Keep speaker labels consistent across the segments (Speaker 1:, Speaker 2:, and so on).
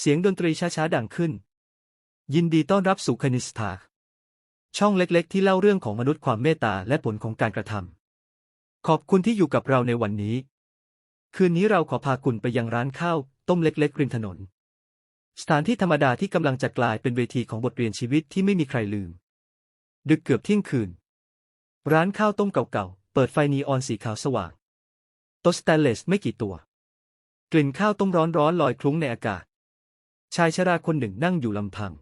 Speaker 1: เสียงดนตรีช้าๆ ดังขึ้น ยินดีต้อนรับสู่คณิสถาช่องเล็กๆ ที่เล่าเรื่องของมนุษย์ความเมตตาและผลของการกระทำ ขอบคุณที่อยู่กับเราในวันนี้ คืนนี้เราขอพาคุณไปยังร้านข้าว ต้มเล็กๆริมถนน สถานที่ธรรมดาที่กำลังจะกลายเป็นเวทีของบทเรียนชีวิตที่ไม่มีใครลืม ดึกเกือบเที่ยงคืน ร้านข้าวต้มเก่าๆ เปิดไฟนีออนสีขาวสว่าง โต๊ะสแตนเลสไม่กี่ตัว กลิ่นข้าวต้มร้อนๆลอยคลุ้งในอากาศ ชายชราคนหนึ่งนั่งอยู่ลำพัง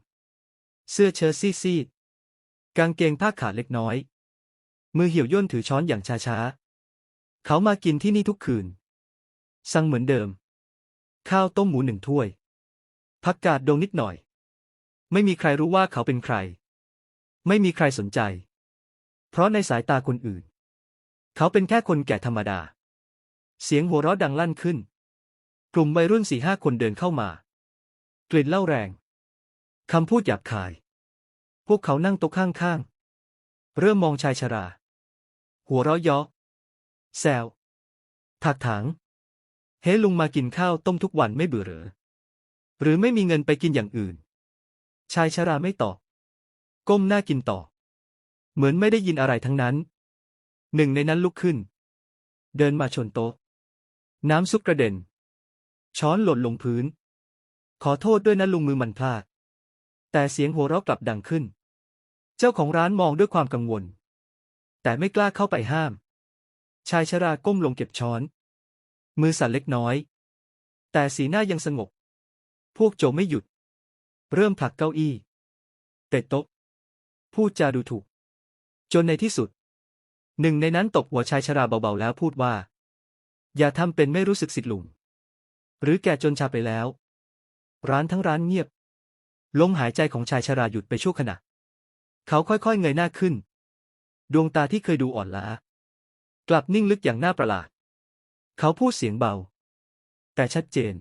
Speaker 1: เสื้อเชิ้ตซีดๆกางเกงผ้าขาดเล็กน้อย มือเหี่ยวย่นถือช้อนอย่างช้าๆ เขามากินที่นี่ทุกคืน สั่งเหมือนเดิม ข้าวต้มหมูหนึ่งถ้วย ผักกาดดองนิดหน่อย ไม่มีใครรู้ว่าเขาเป็นใคร ไม่มีใครสนใจ เพราะในสายตาคนอื่น เขาเป็นแค่คนแก่ธรรมดา เสียงหัวเราะดังลั่นขึ้น กลุ่มวัยรุ่นสี่ห้าคนเดินเข้ามา กลิ่นเหล้าแรง คำพูดหยาบคาย พวกเขานั่งโต๊ะข้างๆ เริ่มมองชายชรา หัวเราะเยาะแซวถักถาง เฮ้ลุงมากินข้าวต้มทุกวันไม่เบื่อหรือหรือไม่มีเงินไปกินอย่างอื่น ชายชราไม่ตอบ ก้มหน้ากินต่อ เหมือนไม่ได้ยินอะไรทั้งนั้น หนึ่งในนั้นลุกขึ้น เดินมาชนโต๊ะ น้ำซุปกระเด็น ช้อนหล่นลงพื้น ขอโทษด้วยนะลุงมือมันพลาด แต่เสียงหัวเราะกลับดังขึ้น เจ้าของร้านมองด้วยความกังวล แต่ไม่กล้าเข้าไปห้าม ชายชราก้มลงเก็บช้อน มือสั่นเล็กน้อย แต่สีหน้ายังสงบ พวกโจไม่หยุด เริ่มผลักเก้าอี้ เตะโต๊ะพูดจาดูถูก จนในที่สุด หนึ่งในนั้นตบหัวชายชราเบาๆแล้วพูดว่า อย่าทำเป็นไม่รู้สึกสิทธิ์ลุงหรือแกจนชาไปแล้ว ร้านทั้งร้านเงียบ ลมหายใจของชายชราหยุดไปชั่วขณะ เขาค่อยๆเงยหน้าขึ้น ดวงตาที่เคยดูอ่อนล้า กลับนิ่งลึกอย่างน่าประหลาด เขาพูดเสียงเบา แต่ชัดเจน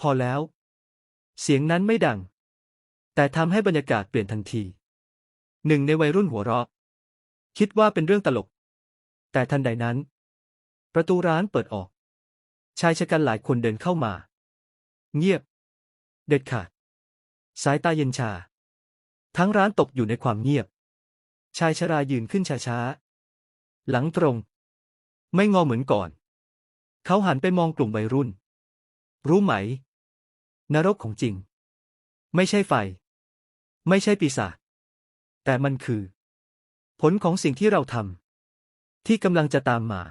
Speaker 1: พอแล้ว เสียงนั้นไม่ดัง แต่ทำให้บรรยากาศเปลี่ยนทันที หนึ่งในวัยรุ่นหัวเราะ คิดว่าเป็นเรื่องตลก แต่ทันใดนั้น ประตูร้านเปิดออก ชายชะกันหลายคนเดินเข้ามา เงียบ เด็ดขาด สายตาเย็นชา ทั้งร้านตกอยู่ในความเงียบ ชายชรายืนขึ้นช้าๆ หลังตรง ไม่งอเหมือนก่อน เขาหันไปมองกลุ่มวัยรุ่น รู้ไหม นรกของจริง ไม่ใช่ไฟ ไม่ใช่ปีศาจแต่มันคือ ผลของสิ่งที่เราทำที่กำลังจะตามมา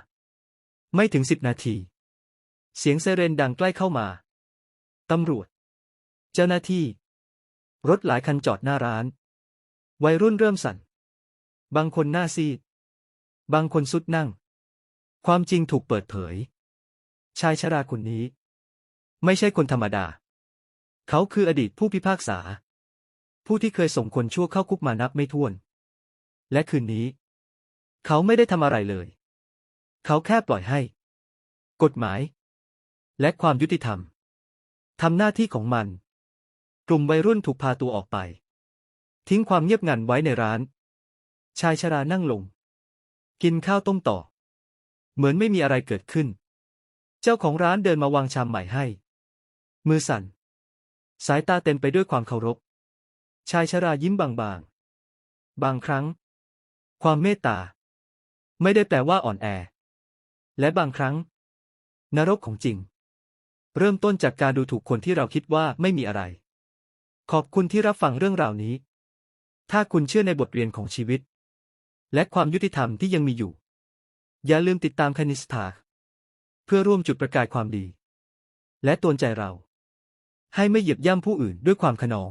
Speaker 1: ไม่ถึงสิบนาที เสียงไซเรนดังใกล้เข้ามา ตำรวจ เจ้าหน้าที่ รถหลายคันจอดหน้าร้าน วัยรุ่นเริ่มสั่น บางคนหน้าซีด บางคนสุดนั่ง ความจริงถูกเปิดเผย ชายชราคนนี้ ไม่ใช่คนธรรมดา เขาคืออดีตผู้พิพากษา ผู้ที่เคยส่งคนชั่วเข้าคุกมานับไม่ถ้วน และคืนนี้ เขาไม่ได้ทำอะไรเลย เขาแค่ปล่อยให้ กฎหมาย และความยุติธรรมทำหน้าที่ของมัน ลุ่มวัยรุ่นถูกพาตัวออกไป ทิ้งความเงียบงันไว้ในร้าน ชายชรานั่งลง กินข้าวต้มต่อ เหมือนไม่มีอะไรเกิดขึ้น เจ้าของร้านเดินมาวางชามใหม่ให้ มือสั่น สายตาเต็มไปด้วยความเคารพ ชายชรายิ้มบางๆ บางครั้ง ความเมตตา ไม่ได้แปลว่าอ่อนแอ และบางครั้ง นรกของจริง เริ่มต้นจากการดูถูกคนที่เราคิดว่าไม่มีอะไร ขอบคุณที่รับฟังเรื่องราวนี้ ถ้าคุณเชื่อในบทเรียนของชีวิต และความยุติธรรมที่ยังมีอยู่ อย่าลืมติดตามคณิสถาเพื่อร่วมจุดประกายความดี และตวนใจเรา ให้ไม่เหยียบย่ำผู้อื่นด้วยความขนอง